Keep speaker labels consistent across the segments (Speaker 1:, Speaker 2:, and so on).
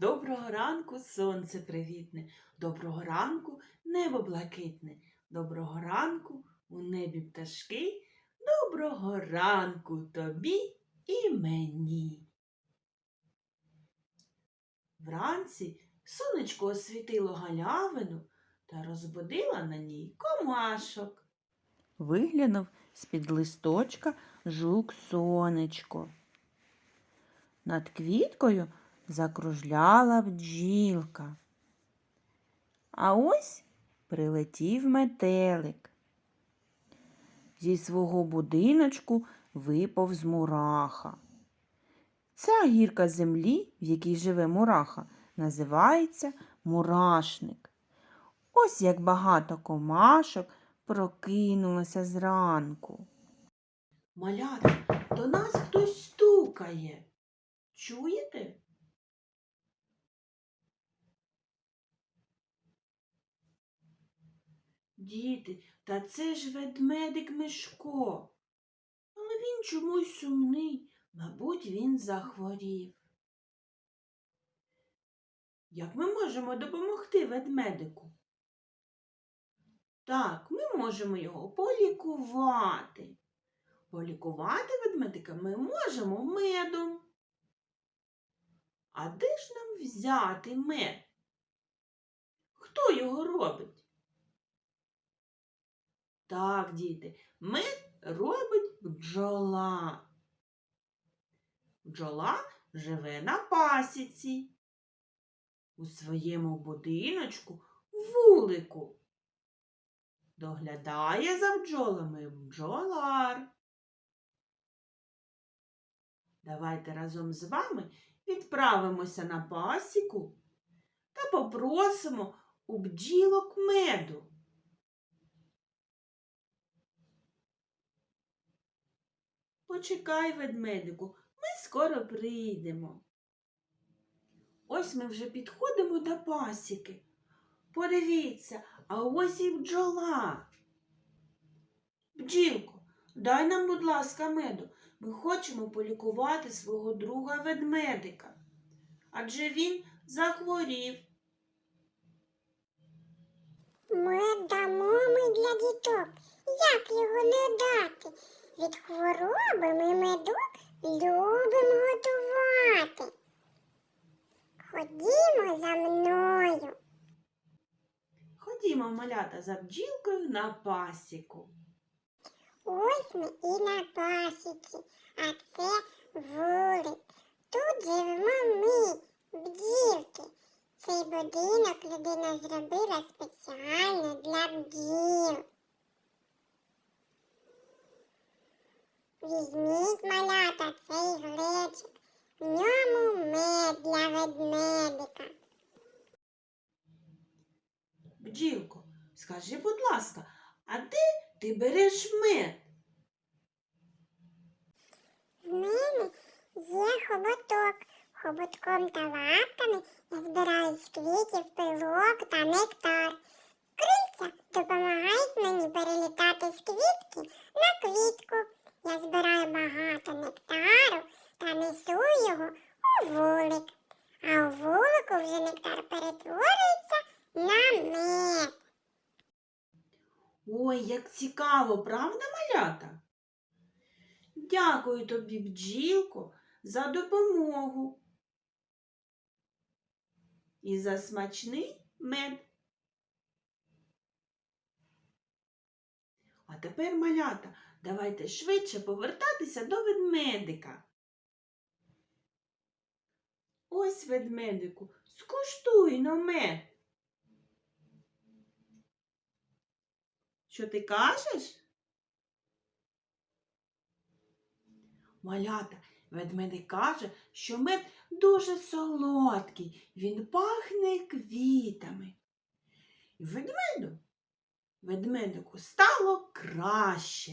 Speaker 1: Доброго ранку, сонце привітне, доброго ранку, небо блакитне, доброго ранку у небі пташки, доброго ранку тобі і мені. Вранці сонечко освітило галявину та розбудила на ній комашок. Виглянув з-під листочка жук сонечко. Над квіткою закружляла бджілка. А ось прилетів метелик. Зі свого будиночку виповз мураха. Ця гірка землі, в якій живе мураха, називається мурашник. Ось як багато комашок прокинулося зранку. Малята, до нас хтось стукає. Чуєте? Діти, та це ж ведмедик Мишко. Але він чомусь сумний, мабуть, він захворів. Як ми можемо допомогти ведмедику? Так, ми можемо його полікувати. Полікувати ведмедика ми можемо медом. А де ж нам взяти мед? Хто його робить? Так, діти, мед робить бджола. Бджола живе на пасіці. У своєму будиночку вулику. Доглядає за бджолами бджолар. Давайте разом з вами відправимося на пасіку та попросимо у бджілок меду. Почекай, ведмедику, ми скоро прийдемо. Ось ми вже підходимо до пасіки. Подивіться, а ось і бджола. Бджілко, дай нам, будь ласка, меду. Ми хочемо полікувати свого друга ведмедика. Адже він захворів.
Speaker 2: Ми дамо ми для діток. Як його не дати? Від хвороби ми медок любимо готувати. Ходімо за мною.
Speaker 1: Ходімо, малята, за бджілкою на пасіку.
Speaker 2: Ось ми і на пасіці, а це вулик. Тут живемо ми, бджілки. Цей будинок людина зробила спеціально для бджіл. Візьміть малята цей глечик. В ньому мед для ведмедика.
Speaker 1: Бджілко, скажи, будь ласка, а де ти береш мед?
Speaker 2: В мене є хоботок. Хоботком та лапками я збираю з квітів пилок та нектар. Крильця допомагають мені перелітати з квітки на квітку. Я збираю багато нектару та несу його у вулик. А у вулику вже нектар перетворюється на мед.
Speaker 1: Ой, як цікаво, правда, малята? Дякую тобі, бджілко, за допомогу і за смачний мед. А тепер, малята, давайте швидше повертатися до ведмедика. Ось ведмедику, скуштуй но мед. Що ти кажеш? Малята, ведмедик каже, що мед дуже солодкий, він пахне квітами. І ведмеду, ведмедику стало краще.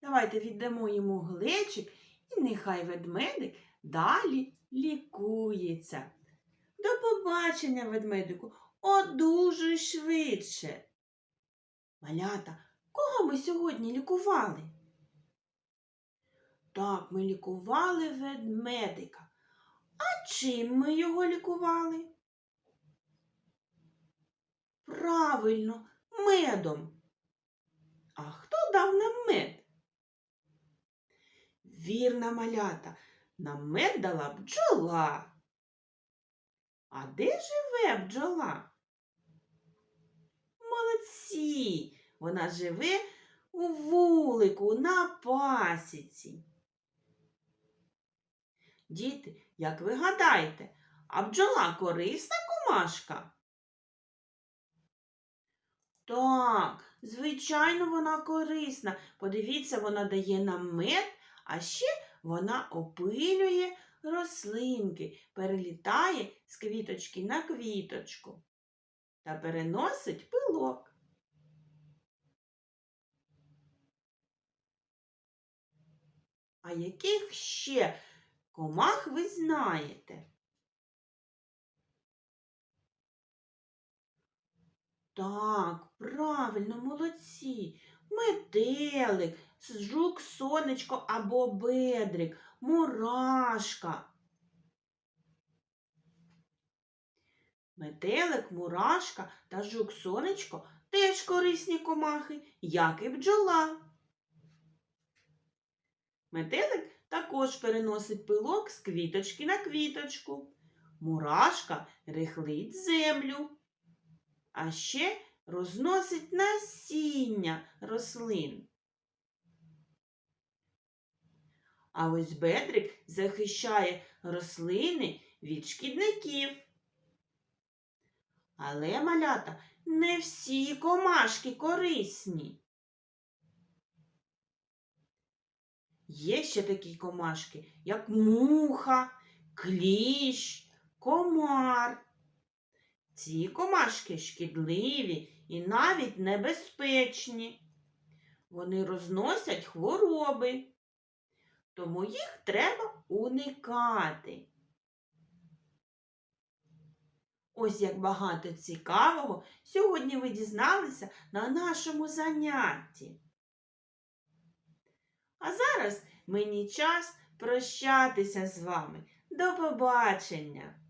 Speaker 1: Давайте віддамо йому глечик, і нехай ведмедик далі лікується. До побачення, ведмедику, одужуй швидше. Малята, кого ми сьогодні лікували? Так, ми лікували ведмедика. А чим ми його лікували? Правильно, медом. А хто дав нам мед? Вірна малята, нам дала бджола. А де живе бджола? Молодці! Вона живе у вулику на пасіці. Діти, як ви гадаєте, а бджола корисна комашка? Так, звичайно, вона корисна. Подивіться, вона дає нам мед, а ще вона опилює рослинки, перелітає з квіточки на квіточку та переносить пилок. А яких ще комах ви знаєте? Так, правильно, молодці. Метелик, жук сонечко або бедрик, мурашка. Метелик, мурашка та жук сонечко теж корисні комахи, як і бджола. Метелик також переносить пилок з квіточки на квіточку. Мурашка рихлить землю, а ще розносить насіння рослин. А ось бедрик захищає рослини від шкідників. Але, малята, не всі комашки корисні. Є ще такі комашки, як муха, кліщ, комар. Ці комашки шкідливі і навіть небезпечні. Вони розносять хвороби, тому їх треба уникати. Ось як багато цікавого сьогодні ви дізналися на нашому занятті. А зараз мені час прощатися з вами. До побачення!